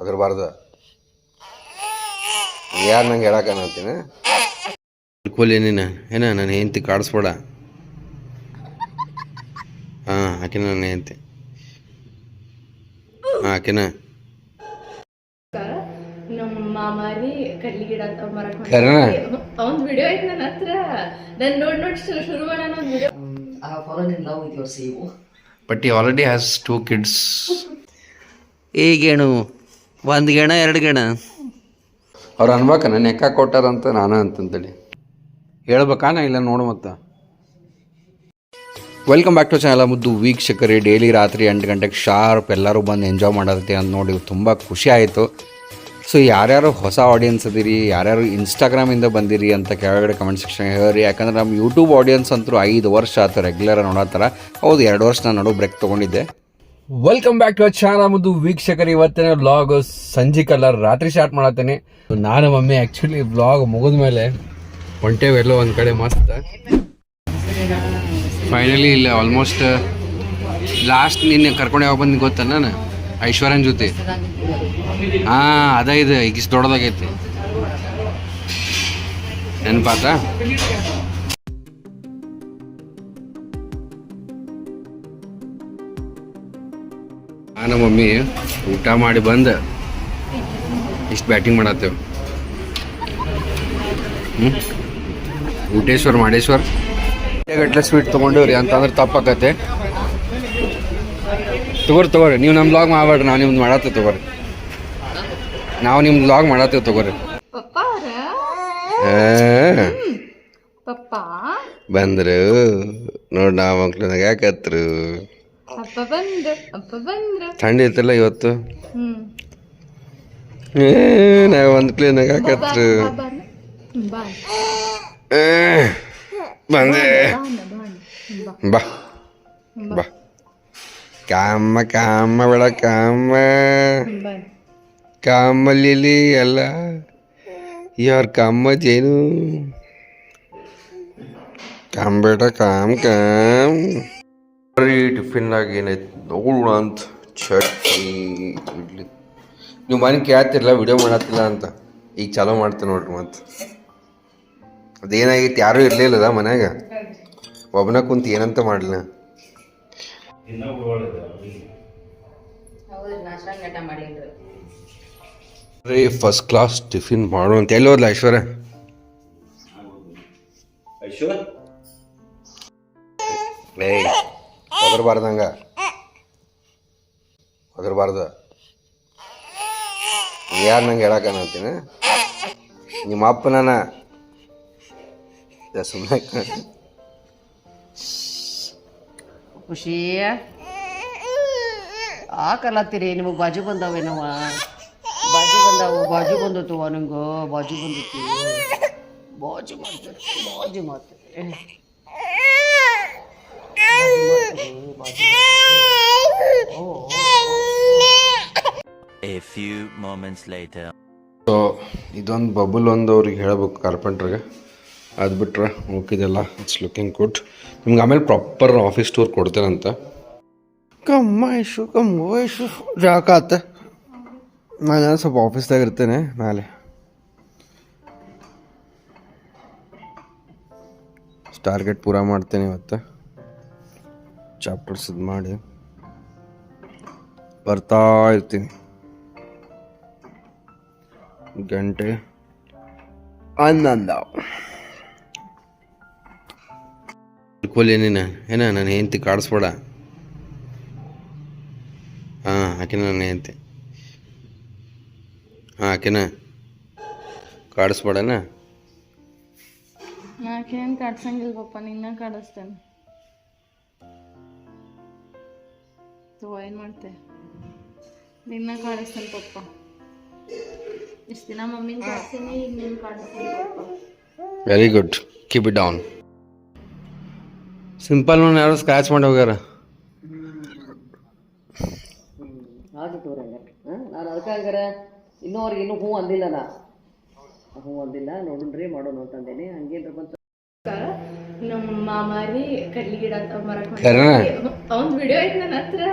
ಒದರಬಾರ್ದು ಯಾರು ನಂಗೆ ಹೇಳಕ್ಕೆ ಅನ್ನತ್ತೀನಿ ಕೂಲಿ ನೀನು. ಏನ ನನ್ನ ಹೆಂಡತಿ ಕಾಡಿಸ್ಬೇಡ. ಹಾಂ ಆಕಿನ ನನ್ನ ಹೆಂಡತಿ. ಹಾಂ ಆಕಿನ. ನಮ್ಮ ಮಾಮಾರಿ ಕಡ್ಲಿ ಗಿಡ ಮರಕ್ ಕರೆನ? ಅವ್ನ್ ವಿಡಿಯೋ ಐತ್ ನನ್ನ ಹತ್ರ. ನನ್ ನೋಡ್ ನೋಡ್ ಶುರು ಮಾಡೋಣ video I have fallen in love with your CEO. ಒಂದು ಗೇಣ, ಎರಡು ಗಿಣ. ಅವ್ರು ಅನ್ಬೇಕ ನನ್ನ ಎಕ್ಕ ಕೊಟ್ಟಾರಂತ ನಾನು ಅಂತಂತೇಳಿ. ಹೇಳ್ಬೇಕಾ ನಾ ಇಲ್ಲ ನೋಡು ಮತ್ತೆ. ವೆಲ್ಕಮ್ ಬ್ಯಾಕ್ ಟು ಚಾನಲ್ ಮುದ್ದು ವೀಕ್ಷಕರೇ ಡೈಲಿ ರಾತ್ರಿ ಎಂಟು ಗಂಟೆಗೆ ಶಾರ್ಪ್ ಎಲ್ಲರೂ ಬಂದು ಎಂಜಾಯ್ ಮಾಡತ್ತೆ ಅಂತ ನೋಡಿ ತುಂಬ ಖುಷಿ ಆಯಿತು. ಸೊ ಯಾರ್ಯಾರು ಹೊಸ ಆಡಿಯನ್ಸ್ ಅದೀರಿ, ಯಾರ್ಯಾರು ಇನ್ಸ್ಟಾಗ್ರಾಮಿಂದ ಬಂದಿರಿ ಅಂತ ಕೆಳಗಡೆ ಕಮೆಂಟ್ ಸೆಕ್ಷನ್ ಹೇಳ್ರಿ. ಯಾಕಂದ್ರೆ ನಮ್ಮ ಯೂಟ್ಯೂಬ್ ಆಡಿಯನ್ಸ್ ಅಂತೂ ಐದು ವರ್ಷ ಆಯ್ತು ರೆಗ್ಯುಲರ್ ನೋಡತ್ತಾರ ಹೌದು, ಎರಡು ವರ್ಷ ನಾನು ನಡು ಬ್ರೇಕ್ ತೊಗೊಂಡಿದ್ದೆ. ವೆಲ್ಕಮ್ ಬ್ಯಾಕ್ ಟು ಚಾನಲ್ ಮುದ್ದು ವೀಕ್ಷಕರು. ಇವತ್ತಿನ ವ್ಲಾಗ್ ಸಂಜೆ ಕಲರ್ ರಾತ್ರಿ ಸ್ಟಾರ್ಟ್ ಮಾಡತ್ತೇನೆ. ನಾನು ಮಮ್ಮಿ ಆ್ಯಕ್ಚುಲಿ ವ್ಲಾಗ್ ಮುಗಿದ ಮೇಲೆ ಹೊಂಟೇವೆಲ್ಲೋ ಒಂದು ಕಡೆ ಮಸ್ತ್. ಫೈನಲಿ ಇಲ್ಲ ಆಲ್ಮೋಸ್ಟ್ ಲಾಸ್ಟ್ ನಿನ್ನೆ ಕರ್ಕೊಂಡು ಯಾವಾಗ ಬಂದು ಗೊತ್ತ ನಾನು? ಐಶ್ವರ್ಯನ ಜೊತೆ. ಹಾಂ, ಅದ ಇದು ಈಗ ದೊಡ್ಡದಾಗೈತಿ. ನೆನಪಾತ? ನಮ್ಮ ಮಮ್ಮಿ ಊಟ ಮಾಡಿ ಬಂದು ಇಷ್ಟು ಬ್ಯಾಟಿಂಗ್ ಮಾಡತ್ತೇವೆ. ಹ್ಞೂ ಊಟೇಶ್ವರ್ ಮಾಡೇಶ್ವರ್. ಗಟ್ಟಲೆ ಸ್ವೀಟ್ ತೊಗೊಂಡಿವ್ರಿ ಅಂತಂದ್ರೆ ತಪ್ಪಾಕತ್ತೆ. ತಗೋರಿ ತಗೋರಿ. ನೀವು ನಮ್ಮ ಲಾಗ್ ಮಾಡಬೇಡ್ರಿ ನಾವು ನಿಮ್ದು ಮಾಡತ್ತೇವೆ ತಗೋರಿ. ನಾವು ನಿಮ್ಮ ಲಾಗ್ ಮಾಡತ್ತೇವೆ ತಗೋರಿ. ಬಂದ್ರು. ನೋಡಿ ನಾವು ಮಕ್ಳು ನಗಾಕತ್ರು ಅಪ್ಪ ಬಂದ್ರು ಅಪ್ಪ ಬಂದ್ರು. ಥಂಡಿ ಐತಲ್ಲ ಇವತ್ತು? ಹ್ಮ್. ಏ, ನಾವು ಒಂದು ಪ್ಲೇನಾಗ ಬಾನ್ ಏ, ಬಂದೆ. ಬಾ ಬಾ ಕಾಮ ಕಾಮ ಬೇಡ ಕಾಮ. ಕಾಮಲ್ಲಿ ಅಲ್ಲ. ಯಾರ ಕಾಮ ಜೇನು? ಕಾಮ್ ಬೇಡ ಕಾಮ್ ಕಾಮ್. ಬರೀ ಟಿಫಿನ್ನಾಗ ಏನೈತಿ ನೋಡೋಣ ಅಂತ. ಚಟ್ನಿ ಇಡ್ಲಿ. ನೀವು ಮನೆ ಕೇಳ್ತಿರಲ್ಲ ವಿಡಿಯೋ ಮಾಡತ್ತಿಲ್ಲ ಅಂತ. ಈಗ ಚಾಲೋ ಮಾಡ್ತೀನಿ ನೋಡ್ರಿ ಮತ್ತೆ. ಅದೇನಾಗೈತೆ? ಯಾರೂ ಇರಲಿಲ್ಲದ ಮನ್ಯಾಗ? ಒಬ್ಬನ ಕುಂತ ಏನಂತ ಮಾಡಲಿಲ್ಲ ರೀ ಫಸ್ಟ್ ಕ್ಲಾಸ್ ಟಿಫಿನ್ ಮಾಡು ಅಂತ. ಎಲ್ಲಿ ಹೋದ್ಲ ಐಶ್ವರ್ಯ? ಏಯ್. ಒದರ್ಬಾರ್ದಂಗ ಒದರಬಾರ್ದು ಯಾರು ನಂಗೆ ಹೇಳಕ್ಕೆ ಅನ್ನತ್ತೀನಿ? ನಿಮ್ಮ ಅಪ್ಪ ನಾನು ಸುಮ್ಮನೆ ಖುಷಿ. ಹಾಕಲತ್ತೀರಿ ನಿಮಗೆ ಬಾಜು ಬಂದಾವೇನವ ಬಾಜು ಬಂದಾವು, ಬಾಜು ಬಂದತ್ತವ ನಿಮ್ಗೆ? ಬಾಜು ಬಂದಿತ್ತು. ಬಾಜು ಮಾಡ್ತೀರಿ, ಬಾಜು ಮಾಡ್ತಾರೆ. A few moments later. So ಇದೊಂದು ಬಬುಲ್ ಒಂದು ಅವ್ರಿಗೆ ಹೇಳ್ಬೇಕು ಕಾರ್ಪೆಂಟ್ರಿಗೆ. ಅದು ಬಿಟ್ರೆ ಹೋಗಿದೆಲ್ಲ ಇಟ್ಸ್ ಲುಕಿಂಗ್ ಗುಡ್ ನಿಮ್ಗೆ ಆಮೇಲೆ ಪ್ರಾಪರ್ ಆಫೀಸ್ ಟೂರ್ ಕೊಡ್ತೇನಂತ. ಕಮ್ಮ ಇಶು ಕಮ್ಮ ಇಶು ಜಾಕ ಆತ. ನಾನು ಸ್ವಲ್ಪ ಆಫೀಸ್ದಾಗ ಇರ್ತೇನೆ ಮೇಲೆ ಟಾರ್ಗೆಟ್ ಪೂರ ಮಾಡ್ತೇನೆ ಇವತ್ತು. ಚಾಪ್ಟರ್ಸ್ ಇದು ಮಾಡಿ. ಬರ್ತಾ ಇರ್ತೀನಿ. ಗಂಟೆ ಹನ್ನೊಂದು. ಕೂಲಿ ನೀನು. ಏನ, ನನ್ನ ಹೆಂಡತಿ ಕಾಡಿಸ್ಬೇಡ. ಹಾಂ, ಆಕಿನ ನನ್ನ ಹೆಂಡತಿ. ಹಾಂ, ಆಕಿನ. ಕಾಡಿಸ್ಬೇಡನ? ನಾಕೇನ್ ಕಾಡ್ಸಂಗಿಲ್ಲ ಪಪ್ಪ ನಿನ್ನ ಕಾಡಿಸ್ತೇನೆ. ತಗೋ ಏನು ಮಾಡ್ತೆ ನಿನ್ನ ಕಾಡಿಸ್ತೇನೆ ಪಪ್ಪ ಇಷ್ಟು ದಿನ ಮಮ್ಮಿನ ಕಾಣಿಸ್ತೀನಿ ಈಗ ನಿನ್ ಕಾಣಿಸ್ತೀನಿ papa very good keep it down simple ನೋಡಿ ಯಾರು ಸ್ಕ್ರಾಚ್ ಮಾಡಿ ಹೋಗ್ಯಾರ ನಾನು ಅದಕ್ಕೆ ಹಂಗಾರ ಇನ್ನೂ ಅವ್ರಿಗೆ ಇನ್ನೂ ಹೂ ಅಂದಿಲ್ಲ ನಾ ಹೂ ಅಂದಿಲ್ಲ ನೋಡೋಣ್ರಿ ಮಾಡೋಣ ಅಂತಂದೇನೆ ಹಂಗೇನ್ರ ಬಂತು. ನಮ್ಮ ಮಾಮಾರಿ ಕಡ್ಲಿ ಗಿಡ? ಅವ್ನ್ ವಿಡಿಯೋ ಐತ್ ನನ್ನ ಹತ್ರ.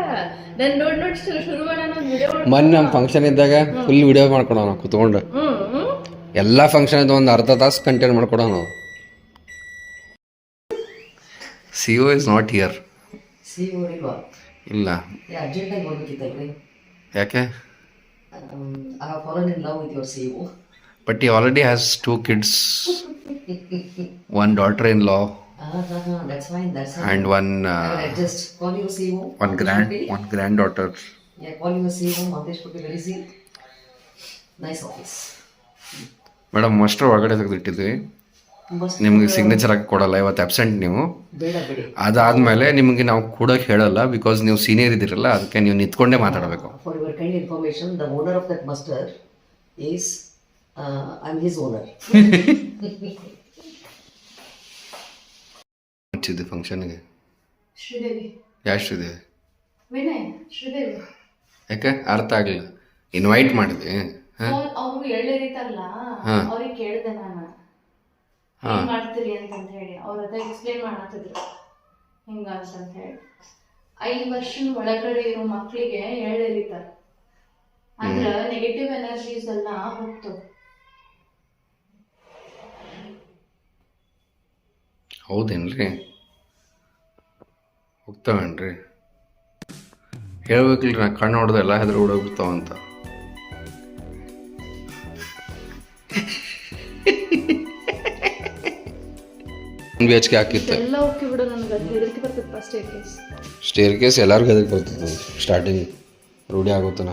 ನನ್ ನೋಡ್ ನೋಡಿ ಶುರು ಶುರು ಮಾಡೋಣ ವಿಡಿಯೋ ಮೊನ್ನೆ ನಮ್ಮ ಫಂಕ್ಷನ್ ಇದ್ದಾಗ ಫುಲ್ ವಿಡಿಯೋ ಮಾಡ್ಕೊಡೋಣ ಕುತ್ಕೊಂಡು. ಎಲ್ಲ ಫಂಕ್ಷನ್ ಇದ್ದು ಒಂದು ಅರ್ಧ ತಾಸು ಕಂಟೆಂಟ್ ಮಾಡ್ಕೊಡೋಣ C O is not here ಇಲ್ಲ. ಯಾಕೆ? ಬಟ್ ಈ already has two kids one daughter in law That's fine. That's fine. And one. Uh, just call your CEO. One grand. One granddaughter. Yeah, call your CEO. Mantesh could be very. Nice office. Madam muster ಒಳಗಡೆ ತೆಗೆದಿಟ್ಟಿದ್ವಿ ನಿಮಗೆ signature ಹಾಕಿ ಕೊಡಲ್ಲ ಇವತ್ತು absent ನೀವು ಅದಾದಮೇಲೆ ನಿಮಗೆ ನಾವು ಕೊಡೋಕೆ ಹೇಳಲ್ಲ ಬಿಕಾಸ್ ನೀವು ಸೀನಿಯರ್ ಇದ್ದೀರಲ್ಲ ಅದಕ್ಕೆ ನೀವು ನಿಂತ್ಕೊಂಡೇ ಮಾತಾಡಬೇಕು for your kind information the owner of that muster is I am his owner ಹಚ್ಚಿದ್ದೆ ಫಂಕ್ಷನ್ಗೆ? ಶ್ರೀದೇವಿ. ಯಾಷ್ಟಿದೆ ವಿನಯ್ ಶ್ರೀದೇವಿ. ಯಾಕೆ? ಅರ್ಥ ಆಗಲಿಲ್ಲ. ಇನ್ವೈಟ್ ಮಾಡಿದೆ ಅವ್ರಿಗೂ ಅವ್ರು ಎಳ್ಳಿರಿತಾರಲ್ಲ ಹಾ. ಅವ್ರಿಗೆ ಕೇಳಿದೆ ನಾನು. ಹಾಂ. ಮಾಡ್ತೀರಿ ಅಂತಂತ ಹೇಳಿ ಅವ್ರ ಹತ್ರ ಎಕ್ಸ್ಪ್ಲೇನ್ ಮಾಡತ್ತಿದ್ರು. ಹಿಂಗ ಅಂತ ಹೇಳಿ ಐದು ವರ್ಷದ ಒಳಗಡೆ ಇರೋ ಮಕ್ಕಳಿಗೆ ಎಳ್ಳಿರಿತಾರ ಅಂದ್ರ ನೆಗೆಟಿವ್ ಎನರ್ಜೀಸ್ ಎಲ್ಲ ಹೋಗ್ತವೆ ಹೌದೇನ್ರಿ? ಹೋಗ್ತಾವೇನ್ರಿ ಹೇಳ್ಬೇಕಿಲ್ಲ ನಾ ಕಣ್ಣು ಹೊಡೆದ ಎಲ್ಲ ಹೆದ್ರ ಓಡೋಗ್ಬಿಡ್ತಾವಂತ ಬಿ ಎಚ್ ಕೆ ಹಾಕಿತ್ತು. ಎಲ್ಲ ಹೋಗಿ ಬಿಡು ನನಗೆ ಹೆದರಿಕೆ ಬರ್ತದೆ ಫಸ್ಟ್ ಕೇಸ್ ಸ್ಟೇರ್ ಕೇಸ್ ಎಲ್ಲರಿಗೂ ಅದಕ್ಕೆ ಬರ್ತಿತ್ತು ಸ್ಟಾರ್ಟಿಂಗ್ ರೂಢಿ ಆಗುತ್ತನ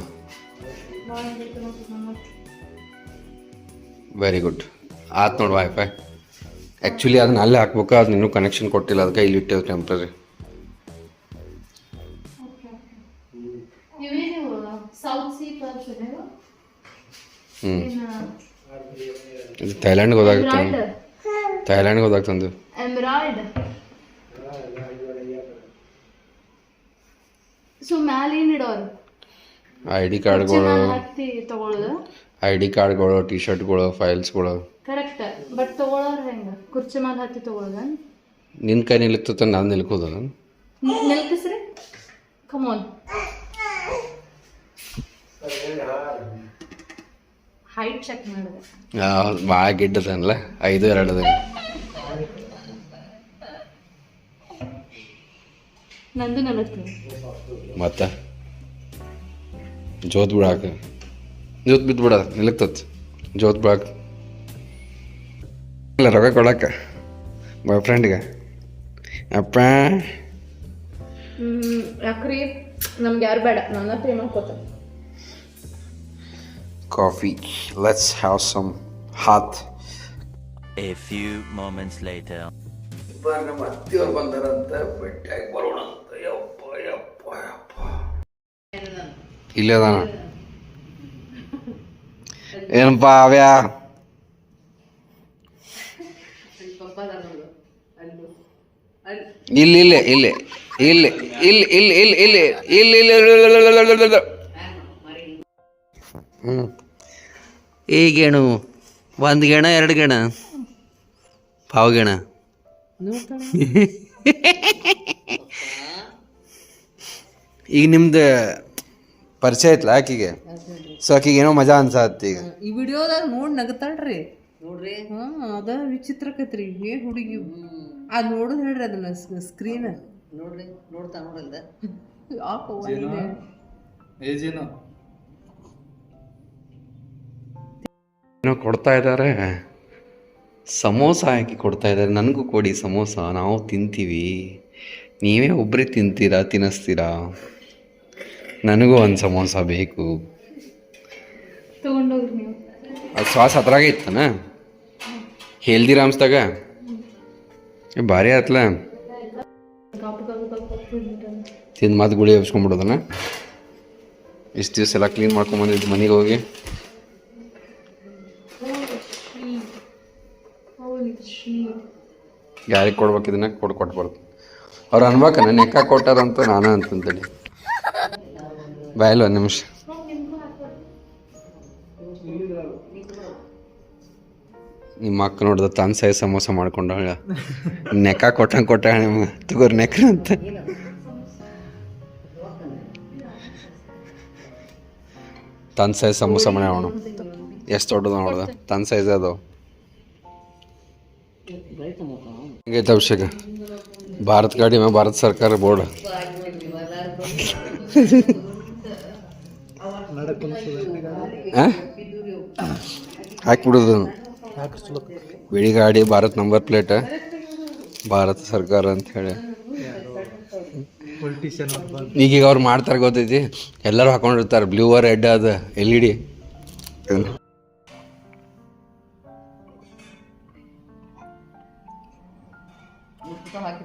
ವೆರಿ ಗುಡ್ ಆತ್ ನೋಡಿ ವೈಫೈ ಆ್ಯಕ್ಚುಲಿ ಅದನ್ನ ಅಲ್ಲೇ ಹಾಕ್ಬೇಕು? ಅದನ್ನ ಇನ್ನೂ ಕನೆಕ್ಷನ್ ಕೊಟ್ಟಿಲ್ಲ ಅದಕ್ಕೆ ಇಲ್ಲಿ ಇಟ್ಟೇವೆ ಟೆಂಪ್ರರಿ ಹ್ಞೂ ಇದು ಥೈಲ್ಯಾಂಡ್ಗೆ ಹೋದಾಗ್ತಾನೆ ಥೈಲ್ಯಾಂಡ್ಗೆ ಹೋದಾಗ್ತಂದು ಎಮ್ರಾಯ್ಡ್ ಸೊ ಮ್ಯಾಲೇನ್ ಇಡೋರು? ಐ ಡಿ ಕಾರ್ಡ್ಗಳು. ತಗೊಳ್ಳೋದು ಐ ಡಿ ಕಾರ್ಡ್ಗಳು ಟಿ ಶರ್ಟ್ಗಳು ಫೈಲ್ಸ್ಗಳು. ಕರೆಕ್ಟ್. ಬಟ್ ತಗೊಳ್ಳೋರು ಹೆಂಗೆ? ಕುರ್ಚಿ ಮ್ಯಾಲ ಹತ್ತಿ ತಗೊಳ್ಳೋದ ನಿನ್ನ ಕೈ ನಿಲ್ತತ್ತ ನಾನು ನಿಲ್ಕೋದ ನಿಲ್ಕಿಸ್ರಿ. ನೆಲ್ಕಿಸ್ರಿ ಕಮೋನ್ ಹೈಟ್ ಚೆಕ್ ಮಾಡಿದೆ. ಭಾಳ ಗಿಡ್ಡದನಲ್ಲ ಐದು ಎರಡು ನಂದು ನಲವತ್ತು ಮತ್ತೆ? ಜೋತ್ ಬಿಡಾಕ ಜೋತ್ ಬಿದ್ದು ಬಿಡ ನಿಲಕ್ತತ್ ಜೋತ್ ಬಿಡಾಕ ಇಲ್ಲ ರೊಕ್ಕ ಕೊಡಕ್ಕ. ಬಾಯ್ ಫ್ರೆಂಡ್ಗೆ ಅಪ್ಪ. ಯಾಕ್ರಿ? ನಮ್ಗೆ ಯಾರು ಬೇಡ. ನನ್ನ ಪ್ರೇಮ ಮಾಡ್ಕೋತ coffee. Let's have some hot. A few moments later. ಇಬ್ಬರು ನಮ್ಮ ಅತ್ತಿಯವ್ರು ಬಂದಾರಂತ ಭೇಟಿಯಾಗಿ ಬರೋಣ ಅಂತ ಯಪ್ಪ ಯಪ್ಪ ಯಪ್ಪ ಇಲ್ಲೇ ಅದಾನ ಏನಪ್ಪ ಅವ್ಯ ಇಲ್ಲ ಇಲ್ಲೇ ಇಲ್ಲ ಇಲ್ಲ ಇಲ್ಲ ಇಲ್ಲ ಇಲ್ಲ ಇಲ್ಲಿ ಹ್ಞೂ ಈ ಗೇಣು ಒಂದು ಗೇಣ ಎರಡು ಗೇಣ. ಪಾವು ಗೇಣ. ಈಗ ನಿಮ್ದು ಪರಿಚಯ ಐತ್ಲ ಆಕಿಗೆ? ಸೊ ಆಕಿಗೆ ಏನೋ ಮಜಾ ಅನ್ಸತ್ತೆ ಈಗ. ಈ ವಿಡಿಯೋದಾಗ ನೋಡಿ ನಗತಾಳ್ರಿ. ನೋಡ್ರಿ. ಹಾ ಅದ ವಿಚಿತ್ರಕತ್ರಿ ಏನ್ ಹುಡುಗಿ. ಅದ್ ನೋಡುದ್ ಹೇಳ್ರಿ ಅದನ್ನ ಸ್ಕ್ರೀನ್ ನೋಡ್ರಿ ನೋಡ್ತಾ ನೋಡಲ್ದ. ಏನೋ ಕೊಡ್ತಾ ಇದ್ದಾರೆ. ಸಮೋಸ ಹಾಕಿ ಕೊಡ್ತಾ ಇದ್ದಾರೆ. ನನಗೂ ಕೊಡಿ ಸಮೋಸ. ನಾವು ತಿಂತೀವಿ. ನೀವೇ ಒಬ್ಬರೇ ತಿಂತೀರಾ ತಿನ್ನಿಸ್ತೀರಾ ನನಗೂ ಒಂದು ಸಮೋಸ ಬೇಕು. ಅದು ಶ್ವಾಸ ಹತ್ರಾಗ ಇತ್ತನ? ಹೇಳ್ದಿರ ಏ, ಭಾರಿ ಆತ್ಲ. ತಿಂದು ಮಾತು ಗುಳಿ ಹಬ್ಸ್ಕೊಂಡ್ಬಿಡೋದನ ಇಷ್ಟು ದಿವಸ ಎಲ್ಲ ಕ್ಲೀನ್ ಮಾಡ್ಕೊಂಬಂದಿದ್ದು ಮನೆಗೆ ಹೋಗಿ. ಯಾರಿಗೆ ಕೊಡ್ಬೇಕು? ಇದನ್ನ ಕೊಡ್ ಕೊಟ್ಬಾರ್ದು ಅವ್ರು ನನ್ನ ನೆಕ್ಕ ಕೊಟ್ಟಾರಂತ ನಾನು ಅಂತಂತೇಳಿ ಬಾಯಲ್ಲ ಒಂದು ನಿಮಿಷ. ನಿಮ್ಮ ಅಕ್ಕ ನೋಡ್ದ ತನ್ನ ಸೈ ಸಮೋಸ ಮಾಡ್ಕೊಂಡ ನೆಕ್ಕ ಕೊಟ್ಟಂಗೆ ಕೊಟ್ಟ ನಿಮ್ಮ ತಗೋರಿ ನೆಕ್ರ ಅಂತ. ತನ್ನ ಸೈಜ್ ಸಮೋಸ ಮಾಡ್ಯಾವಣ ಎಷ್ಟು ದೊಡ್ಡದ ನೋಡ್ದ? ತನ್ನ ಸೈಜ್ ಅದು. ಅಭಿಷೇಕ. ಭಾರತ್ ಗಾಡಿ ಮೇ ಭಾರತ ಸರ್ಕಾರ ಬೋರ್ಡ್. ಹಾಕ್ಬಿಡೋದು. ಬಿಳಿ ಗಾಡಿ ಭಾರತ್ ನಂಬರ್ ಪ್ಲೇಟ್. ಭಾರತ ಸರ್ಕಾರ ಅಂತ ಹೇಳಿ. ಈಗೀಗ ಅವ್ರು ಮಾಡ್ತಾರೆ ಗೊತ್ತೈತಿ. ಎಲ್ಲರೂ ಹಾಕೊಂಡಿರ್ತಾರೆ. ಬ್ಲೂ ರೆಡ್ ಅದು ಎಲ್ ಇ ಡಿ.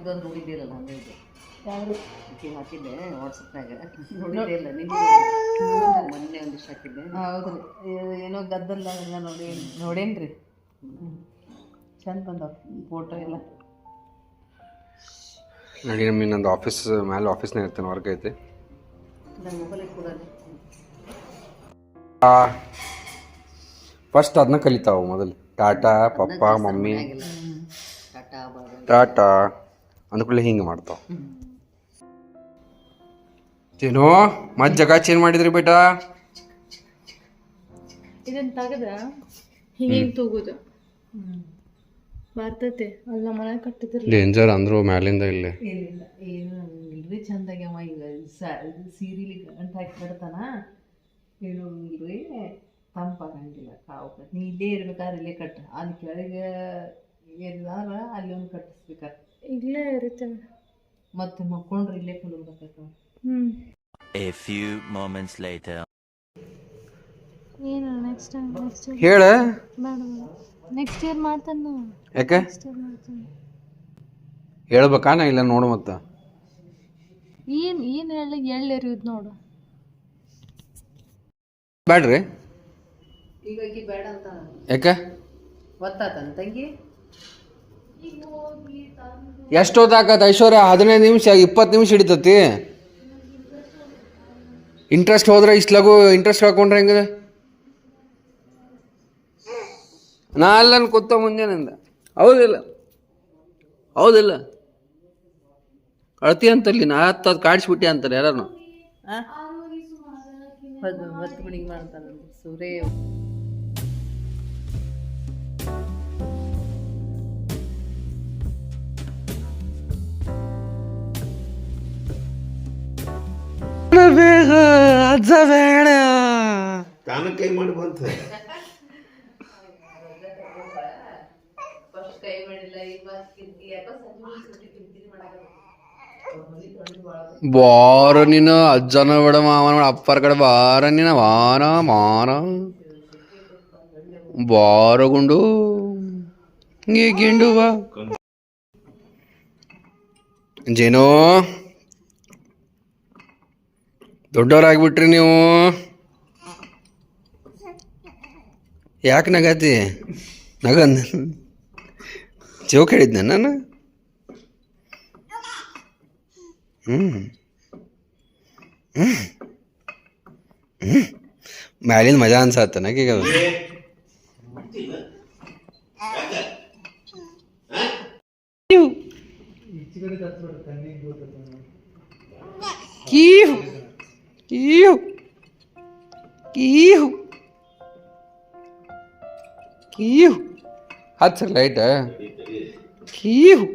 ಫೋಟೋ ಹಾಕಿದ್ದು ನಾನು ಹೇಳಿದ್ದೆ ಹಾಕಿದ್ದೆ ವಾಟ್ಸಪ್ನಾಗ ನೋಡಿದ್ದೆ ಒಂದು ಮೊನ್ನೆ ಒಂದಿಷ್ಟು ಹಾಕಿದ್ದೆ. ಹೌದ್ರಿ ಏ- ಏನೋ ಗದ್ದಲ್ಲ ನೋಡಿ ನೋಡೇನ್ರಿ. ಚಂದ ಬಂದ ಫೋಟೋ ಎಲ್ಲ. ನಡಿ ನಮ್ಮ ನಂದು ಆಫೀಸ್ ಮೇಲೆ ಆಫೀಸ್ನಾಗ ಇರ್ತೇನೆ ವರ್ಕ್ ಐತೆ. ನನ್ನ ಕೂಡ ಫಸ್ಟ್ ಅದನ್ನ ಕಲಿತಾವು ಮೊದಲು. Tata papa mummy. Tata tata. ಅಂದ್ಕೂಡಲೇ ಹಿಂಗೆ ಮಾಡ್ತಾವ. ಏನೋ ಮತ್ತೆ ಜಗ ಚೇಂಜ್ ಮಾಡಿದ್ರಿ ಬೇಟಾ? ಇದನ್ನ ತೆಗೆದ್ರ? ಹಿಂಗೆ ಹಿಂಗೆ ತಗೋದು. ಬರ್ತೈತೆ ಅಲ್ಲ ಮನೆ ಕಟ್ಟಿದ್ರಲ್ಲ. ಡೇಂಜರ್ ಅಂದ್ರು ಮ್ಯಾಲಿಂದ ಇಲ್ಲಿ. ಏನಿಲ್ಲ ಏನು ಇಲ್ರಿ ಚಂದಾಗಿ ಅವ ಈಗ ಸೀರಿಲಿ ಗಂಟು ಹಾಕಿ ಬಿಡ್ತಾನ ಏನು ಇಲ್ರಿ ತಂಪಾಗಂಗಿಲ್ಲ ಕಾವು ಕಟ್. ನೀ ಇಲ್ಲೇ ಇರ್ಬೇಕಾದ್ರೆ ಇಲ್ಲೇ ಕಟ್ಟ ಅಲ್ಲಿ ಕೆಳಗೆ ಎಲ್ಲಾರ ಅಲ್ಲಿ ಒಂದು ಕಟ್ಟಿಸ್ಬೇಕಾರ ಇಲ್ಲೇ ಇರುತ್ತೆ ಮತ್ತೆ ಮಕ್ಕೊಂಡ್ರೆ ಇಲ್ಲೇ ಕುಂದ್ರಬೇಕಾಗ್ತವ ಹ್ಮ್. A few moments later. ಏನು ನೆಕ್ಸ್ಟ್ ಟೈಮ್ ನೆಕ್ಸ್ಟ್ ಇಯರ್ ಹೇಳ. ಬೇಡ ನೆಕ್ಸ್ಟ್ ಇಯರ್ ಮಾಡ್ತಾನೆ ನಾನು ಯಾಕೆ? ನೆಕ್ಸ್ಟ್ ಇಯರ್ ಮಾಡ್ತಾನೆ. ಹೇಳ್ಬೇಕಾ ನಾ ಇಲ್ಲ ನೋಡು ಮತ್ತೆ? ಏನು ಏನು ಹೇಳಿ ಎಳ್ಳು ಇದು ನೋಡು. ಬ್ಯಾಡ್ರಿ? ಈಗ ಇಲ್ಲಿ ಬೇಡ ಅಂತ. ಯಾಕೆ? ಗೊತ್ತಾತನ ತಂಗಿ? ಎಷ್ಟೊತ್ತಾಗತ್ತೆ ಐಶ್ವರ್ಯ? ಹದಿನೈದು ನಿಮಿಷ, ಇಪ್ಪತ್ತು ನಿಮಿಷ ಹಿಡಿತತಿ. ಇಂಟ್ರೆಸ್ಟ್ ಹೋದ್ರೆ ಇಷ್ಟು ಲಘು ಇಂಟ್ರೆಸ್ಟ್ ಹಾಕೊಂಡ್ರೆ ಹೆಂಗಿದೆ? ನಾ ಅಲ್ಲ ಕೂತ ಮುಂಜಾನೆಯಿಂದ ಹೌದಿಲ್ಲ. ಹೌದಿಲ್ಲ. ಅಳತಿ ಅಂತಲ್ಲಿ, ನಾ ಹತ್ತು ಅದು ಕಾಡಿಸ್ಬಿಟ್ಟೆ ಅಂತಾರೆ ಯಾರು ಮಾಡ್ತಾರೆ ಹತ್ತು ಅಜ್ಜ ಬೇಡ ತಾನ ಕೈ ಮಾಡಿ ಬಂತ. ಬಾರ ನೀನು ಅಜ್ಜನ ಬಿಡ ಮಾವನ ಅಪ್ಪರ ಕಡೆ ಬಾರ ನೀನು ವಾರ ಮಾರ. ಬಾರ ಗುಂಡು ಹಿಂಗೆ ಗಿಂಡು ಬಾ ಜೇನೋ. ದೊಡ್ಡವರಾಗ್ಬಿಟ್ರಿ ನೀವು. ಯಾಕೆ ನಗತಿ? ನಗಂದ ಜೋಕ್ ಹೇಳಿದ್ನ ನಾನು? ಹ್ಞೂ ಹ್ಞೂ ಹ್ಞೂ ಮ್ಯಾಲಿನ ಮಜಾ ಅನ್ಸತ್ತ ನನಗೀಗ ಅದು. ಕೀಹು ಕೀಹು ಕೀಹು ಕೀಹು ಹಚ್ಚ ಲೈಟ್ ಕೀಹು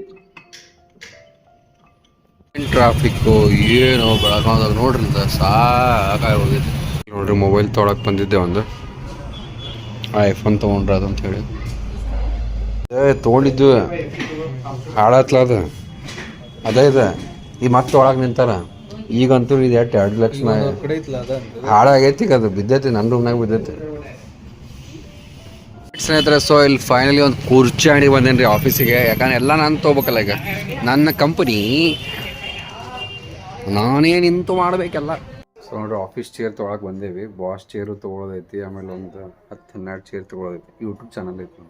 ಟ್ರಾಫಿಕ್ಕು ಏನು ಬೆಳಗಾವ್ದಾಗ ನೋಡ್ರಿ ಅಂತ ಸಾಕಾಗಿ ಹೋಗಿದ್ದೆ ನೋಡ್ರಿ ಮೊಬೈಲ್ ತೊಗೊಳಕ್ ಬಂದಿದ್ದೆ ಒಂದು. ಐಫೋನ್ ತೊಗೊಂಡ್ರ ಅದಂತ ಹೇಳಿ. ಏ ತೊಗೊಂಡಿದ್ದು. ಹಾಳಾತ್ಲ ಅದು? ಅದೇ ಇದೆ? ಈ ಮತ್ತೆ ಒಳಗೆ ನಿಂತಾರ? ಈಗಂತೂ ಇದು ಎಷ್ಟು ಎರಡು ಲಕ್ಷ ಹಾಳಾಗೈತಿ ಈಗ ಅದು ಬಿದ್ದೈತಿ ನನ್ನ ರೂಮ್ನಾಗ ಬಿದ್ದೈತಿ. ಸ್ನೇಹಿತರೆ ಸೊ ಇಲ್ಲಿ ಫೈನಲಿ ಒಂದು ಕುರ್ಚಿ ಅಂಗಡಿ ಬಂದೇನ್ರಿ ರೀ ಆಫೀಸಿಗೆ ಯಾಕಂದ್ರೆ ಎಲ್ಲ ನಾನು ತೊಗೋಬೇಕಲ್ಲ ಈಗ. ನನ್ನ ಕಂಪನಿ ನಾನೇ ನಿಂತು ಮಾಡಬೇಕೆಲ್ಲ. ಸೊ ನೋಡ್ರಿ ಆಫೀಸ್ ಚೇರ್ ತೊಗೊಳಕ್ಕೆ ಬಂದೇವಿ. ಬಾಸ್ ಚೇರು ತೊಗೊಳೋದೈತಿ ಆಮೇಲೆ ಒಂದು ಹತ್ತು ಹನ್ನೆರಡು ಚೇರ್ ತೊಗೊಳೋದೈತಿ. ಯೂಟ್ಯೂಬ್ ಚಾನಲ್ ಐತಿ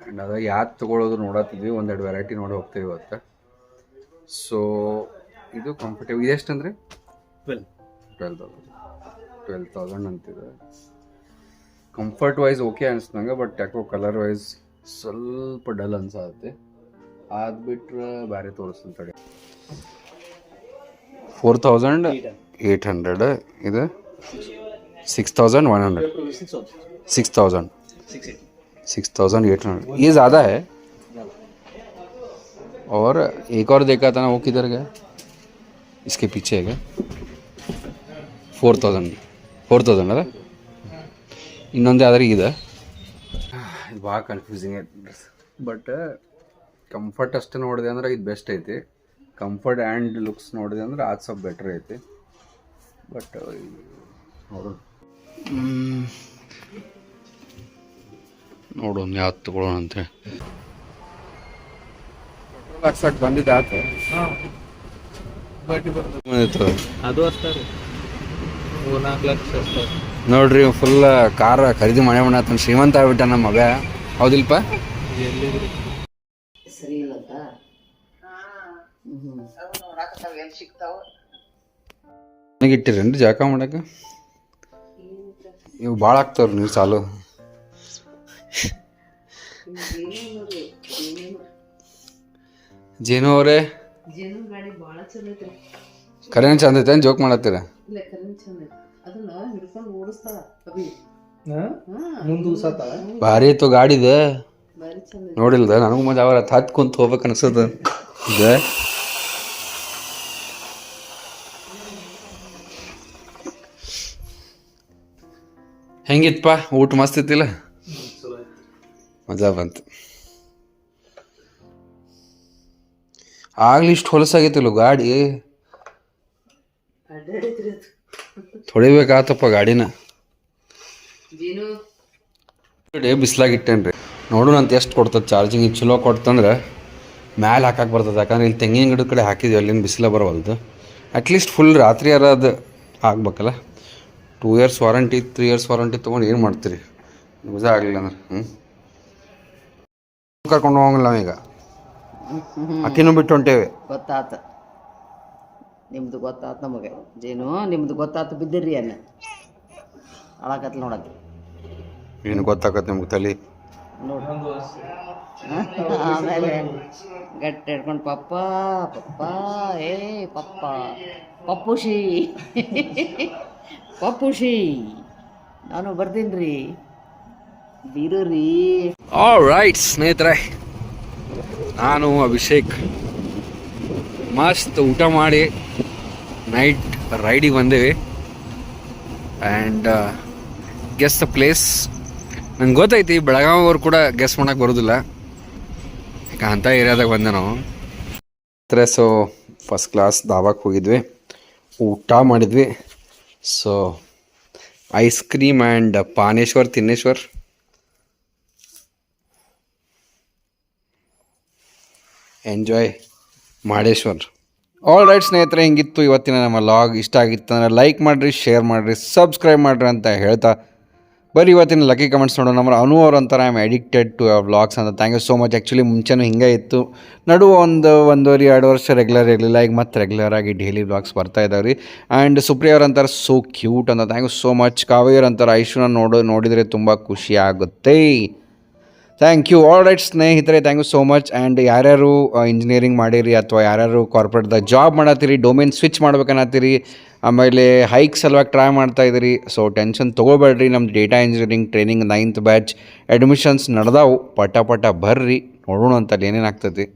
ಆ್ಯಂಡ್ ಅದ ಯಾವ್ದು ತೊಗೊಳೋದು ನೋಡತ್ತಿದ್ವಿ. ಒಂದೆರಡು ವೆರೈಟಿ ನೋಡಿ ಹೋಗ್ತೇವೆ ಇವತ್ತು. ಸೊ ಇದು ಕಂಫರ್ಟೇಬಲ್ ಇದು ಎಷ್ಟಂದ್ರೆ twelve twelve thousand twelve thousand ಅಂತಿದೆ ಕಂಫರ್ಟ್ ವೈಸ್ ಓಕೆ ಅನಿಸ್ತು ನಂಗೆ ಬಟ್ ಯಾಕೋ ಕಲರ್ ವೈಸ್ ಸ್ವಲ್ಪ ಡಲ್ ಅನ್ಸತ್ತೆ ಅದು ಬಿಟ್ರೆ ಬೇರೆ ತೋರಿಸ್ತೀನಿ ತಡಿ ಫೋರ್ ತೌಸಂಡ್ ಏಯ್ಟ್ ಹಂಡ್ರೆಡ್ ಇದು six thousand one hundred six thousand six thousand eight hundred ये ज़्यादा है और एक और देखा था ना वो किधर गया इसके पीछे है क्या ಫೋರ್ ತೌಸಂಡ್ ಫೋರ್ ತೌಸಂಡ್ ಅದ ಇನ್ನೊಂದು ಯಾವ್ದಾರು ಇದೆ ಇದು ಭಾಳ ಕನ್ಫ್ಯೂಸಿಂಗ್ ಐತಿ ಬಟ್ ಕಂಫರ್ಟ್ ಅಷ್ಟೇ ನೋಡಿದೆ ಅಂದ್ರೆ ಇದು ಬೆಸ್ಟ್ ಐತಿ ಕಂಫರ್ಟ್ ಆ್ಯಂಡ್ ಲುಕ್ಸ್ ನೋಡಿದೆ ಅಂದ್ರೆ ಅದು ಸ್ವಲ್ಪ ಬೆಟ್ರ್ ಐತಿ ಬಟ್ ನೋಡೋಣ ನೋಡೋಣ ಯಾವ್ದು ತಗೊಳ್ಳೋಣ ಅಂತ ಹಾಕ್ಸಕ್ ಬಂದಿದ್ದೆ ಆತ ಬಂದಿತ್ತು ಅದು ಅಷ್ಟೇ ರೀ. ಮೂರು ನಾಲ್ಕು ಲಕ್ಷ ಅಷ್ಟೇ ನೋಡ್ರಿ ಫುಲ್ ಕಾರ್ ಖರೀದಿ ಮನೆ ಮಾಡ ಶ್ರೀಮಂತ ಆಗ್ಬಿಟ್ಟ ನಮ್ಮ ಮಗ. ಹೌದಿಲ್ಪ? ಸರಿ ನನಗೆ ಇಟ್ಟಿರೇನ್ರಿ ಜಾಕ ಮಾಡಕ ಇವು ಭಾಳ ಆಗ್ತಾವ್ರಿ ನೀವು ಸಾಲು. ಜೇನು ಅವರೇ? ಜೇನು ಗಾಡಿ ಭಾಳ ಚಲೋ ಐತ್ರಿ. ಕರೆನ ಚಂದ ಐತೆ ಜೋಕ್ ಮಾಡತ್ತೀರ? ಇಲ್ಲ ಕರೆನ್ ಚಂದ ಐತಿ ಅದನ್ನ ಹಿಡ್ಕೊಂಡು ಓಡಿಸ್ತಾಳ ಅಭಿ. ಮುಂದೆ ಉಸತ ಭಾರಿ ಇತ್ತು ಗಾಡಿ ಭಾರಿ ಚಂದ ನೋಡಿಲ್ದ? ನನಗೂ ಮಜಾ ಅವರ ಹತ್ತು ಕುಂತ ಹೋಗ್ಬೇಕು ಅನ್ಸದ ಇದೆ. ಹೆಂಗಿತ್ತಪ್ಪ? ಊಟ ಮಸ್ತ್ ಇತ್ತಿಲ್ಲ ಮಜಾ ಬಂತು. ಆಗ್ಲಿ ಇಷ್ಟು ಹೊಲಸಾಗೈತಿಲ್ಲ ಗಾಡಿ. ತೊಳಿಬೇಕಾತಪ್ಪ ಗಾಡಿನ. ಬಿಸಿಲಾಗಿಟ್ಟೇನ್ರಿ. ಡೇ ನೋಡೋಣ ಅಂತ ಎಷ್ಟು ಕೊಡ್ತದೆ ಚಾರ್ಜಿಂಗ್. ಇದು ಚಲೋ ಕೊಡ್ತಂದ್ರೆ ಮ್ಯಾಲೆ ಹಾಕಕ್ಕೆ ಬರ್ತದೆ. ಯಾಕಂದ್ರೆ ಇಲ್ಲಿ ತೆಂಗಿನ ಗಿಡದ ಕಡೆ ಹಾಕಿದ್ವಿ ಅಲ್ಲಿಂದ ಬಿಸಿಲ ಬರವಲ್ದು. ಅಟ್ಲೀಸ್ಟ್ ಫುಲ್ ರಾತ್ರಿ ಯಾರ ಅದು ಆಗ್ಬೇಕಲ್ಲ two years warranty three years warranty ತೊಗೊಂಡು ಏನು ಮಾಡ್ತೀರಿ? ಯೂಸ್ ಆಗಲಿಲ್ಲ ಅಂದ್ರೆ ಹ್ಞೂ ಕರ್ಕೊಂಡು ಹೋಗಂಗಿಲ್ಲ ನಾವೀಗ. ಅಕ್ಕಿನೂ ಬಿಟ್ಟು ಹೊಂಟೇವೆ ಗೊತ್ತಾತ. ನಿಮ್ದು ಗೊತ್ತಾತ ನಮಗೆ. ಜೇನು ನಿಮ್ದು ಗೊತ್ತಾತ ಬಿದ್ದಿರ್ರಿ ಅನ್ನ. ಅಳಕತ್ ನೋಡಕ್ಕೆ. ಏನು ಗೊತ್ತಾಗತ್ತೆ ನಿಮ್ಗೆ ತಲೆ? ನೋಡು. ಆಮೇಲೆ ಗಟ್ಟಿ ಹಿಡ್ಕೊಂಡು ಪಪ್ಪ ಪಪ್ಪ ಏ ಪಪ್ಪ. ಪಪ್ಪುಷಿ ಪಪ್ಪುಷಿ ನಾನು ಬರ್ತೀನಿ ರೀ ಬೀರು ರೀ. ಆಲ್ ರೈಟ್ ಸ್ನೇಹಿತರೆ. ನಾನು ಅಭಿಷೇಕ್. ಮಸ್ತ್ ಊಟ ಮಾಡಿ ನೈಟ್ ರೈಡಿಗೆ ಬಂದೇವೆ. ಆ್ಯಂಡ್ ಗೆಸ್ ದ ಪ್ಲೇಸ್ ನಂಗೆ ಗೊತ್ತೈತಿ ಬೆಳಗಾವಿಯವ್ರು ಕೂಡ ಗೆಸ್ ಮಾಡೋಕೆ ಬರೋದಿಲ್ಲ. ಯಾಕೆ ಅಂಥ ಏರಿಯಾದಾಗ ಬಂದೆ ನಾವು ಸೊ ಫಸ್ಟ್ ಕ್ಲಾಸ್ ದಾಬಾಕ್ಕೆ ಹೋಗಿದ್ವಿ. ಊಟ ಮಾಡಿದ್ವಿ. ಸೊ ಐಸ್ ಕ್ರೀಮ್ ಆ್ಯಂಡ್ ಪಾನೇಶ್ವರ್ ತಿನ್ನೇಶ್ವರ್ ಎಂಜಾಯ್ ಮಾಡೇಶ್ವರ್ ಆಲ್ ರೈಟ್ ಸ್ನೇಹಿತರೆ, ಹಿಂಗಿತ್ತು ಇವತ್ತಿನ ನಮ್ಮ ಲಾಗ್ ಇಷ್ಟ ಆಗಿತ್ತು ಅಂದರೆ ಲೈಕ್ ಮಾಡಿರಿ ಶೇರ್ ಮಾಡಿರಿ ಸಬ್ಸ್ಕ್ರೈಬ್ ಮಾಡಿರಿ ಅಂತ ಹೇಳ್ತಾ ಬರೀ ಇವತ್ತಿನ ಲಕ್ಕಿ ಕಮೆಂಟ್ಸ್ ನೋಡೋಣ. ನಮ್ಮ ಅನು ಅವ್ರು ಅಂತಾರೆ I am addicted to our vlogs ಅಂತ. Thank you so much actually ಮುಂಚೆನೂ ಹಿಂಗೆ ಇತ್ತು. ನಡುವೆ ಒಂದು ಒಂದೂವರೆ, ಎರಡು ವರ್ಷ ರೆಗ್ಯುಲರ್ ಇರಲಿಲ್ಲ. ಈಗ ಮತ್ತೆ ರೆಗ್ಯುಲರ್ ಆಗಿ ಡೈಲಿ ವ್ಲಾಗ್ಸ್ ಬರ್ತಾ ಇದ್ದಾವೆ ರೀ ಆ್ಯಂಡ್ ಸುಪ್ರಿಯ ಅವ್ರು ಅಂತಾರೆ ಸೋ ಕ್ಯೂಟ್ ಅಂತ. ಥ್ಯಾಂಕ್ ಯು ಸೋ ಮಚ್ ಕಾವೇರ್ ಅಂತಾರೆ ಐಶುನ ನೋಡೋ, ನೋಡಿದರೆ ತುಂಬ ಖುಷಿ ಆಗುತ್ತೆ. ಥ್ಯಾಂಕ್ ಯು ಆಲ್ ರೈಟ್ ಸ್ನೇಹಿತರೆ thank you so much and ಯಾರ್ಯಾರು ಇಂಜಿನಿಯರಿಂಗ್ ಮಾಡಿರಿ ಅಥವಾ ಯಾರ್ಯಾರು ಕಾರ್ಪೊರೇಟ್ದಾಗ ಜಾಬ್ ಮಾಡತ್ತೀರಿ ಡೊಮೇನ್ ಸ್ವಿಚ್ ಮಾಡ್ಬೇಕನ್ನತ್ತೀರಿ ಆಮೇಲೆ ಹೈಕ್ ಸಲುವಾಗಿ ಟ್ರೈ ಮಾಡ್ತಾ ಇದ್ದೀರಿ ಸೊ ಟೆನ್ಷನ್ ತೊಗೋಬೇಡ್ರಿ. ನಮ್ಮ data engineering training ninth batch admissions ನಡೆದಾವು. ಪಟ ಪಟ ಬರ್ರಿ. ನೋಡೋಣ ಅಂತ ಏನೇನು ಆಗ್ತೈತಿ